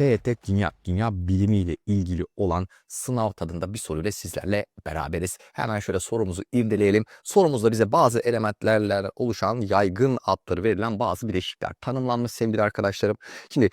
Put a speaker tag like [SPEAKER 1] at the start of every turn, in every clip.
[SPEAKER 1] TET Dünya, Dünya bilimiyle ilgili olan sınav tadında bir soruyla sizlerle beraberiz. Hemen şöyle sorumuzu irdeleyelim. Sorumuzda bize bazı elementlerle oluşan yaygın adları verilen bazı bileşikler tanımlanmış sevgili arkadaşlarım. Şimdi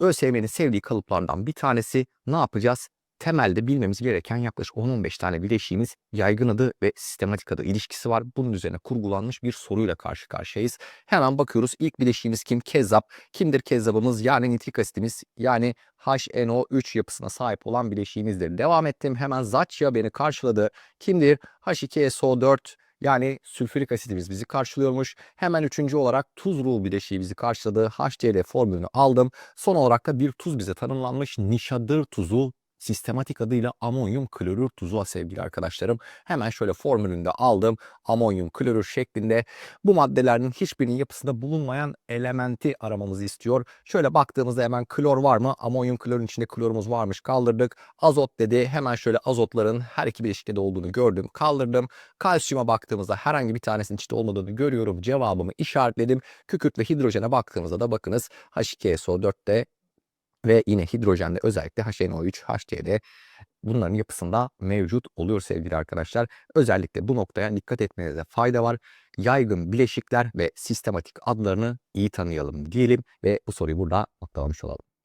[SPEAKER 1] ÖSYM'nin sevdiği kalıplardan bir tanesi ne yapacağız? Temelde bilmemiz gereken yaklaşık 10-15 tane bileşiğimiz yaygın adı ve sistematik adı ilişkisi var. Bunun üzerine kurgulanmış bir soruyla karşı karşıyayız. Hemen bakıyoruz. İlk bileşiğimiz kim? Kezzap. Kimdir kezzabımız? Yani nitrik asitimiz yani HNO3 yapısına sahip olan bileşiğimizdir. Devam ettim. Hemen Zatçia beni karşıladı. Kimdir? H2SO4 yani sülfürik asitimiz bizi karşılıyormuş. Hemen üçüncü olarak tuz ruh bileşiği bizi karşıladı. HCl formülünü aldım. Son olarak da bir tuz bize tanımlanmış. Nişadır tuzu sistematik adıyla amonyum klorür tuzu sevgili arkadaşlarım. Hemen şöyle formülünü de aldım. Amonyum klorür şeklinde bu maddelerin hiçbirinin yapısında bulunmayan elementi aramamızı istiyor. Şöyle baktığımızda hemen klor var mı? Amonyum klorun içinde klorumuz varmış kaldırdık. Azot dedi. Hemen şöyle azotların her iki bileşikte olduğunu gördüm. Kaldırdım. Kalsiyuma baktığımızda herhangi bir tanesinin içinde olmadığını görüyorum. Cevabımı işaretledim. Kükürt ve hidrojene baktığımızda da bakınız H2SO4'te ve yine hidrojende özellikle HNO3, HCl bunların yapısında mevcut oluyor sevgili arkadaşlar. Özellikle bu noktaya dikkat etmenize fayda var. Yaygın bileşikler ve sistematik adlarını iyi tanıyalım diyelim ve bu soruyu burada noktalamış olalım.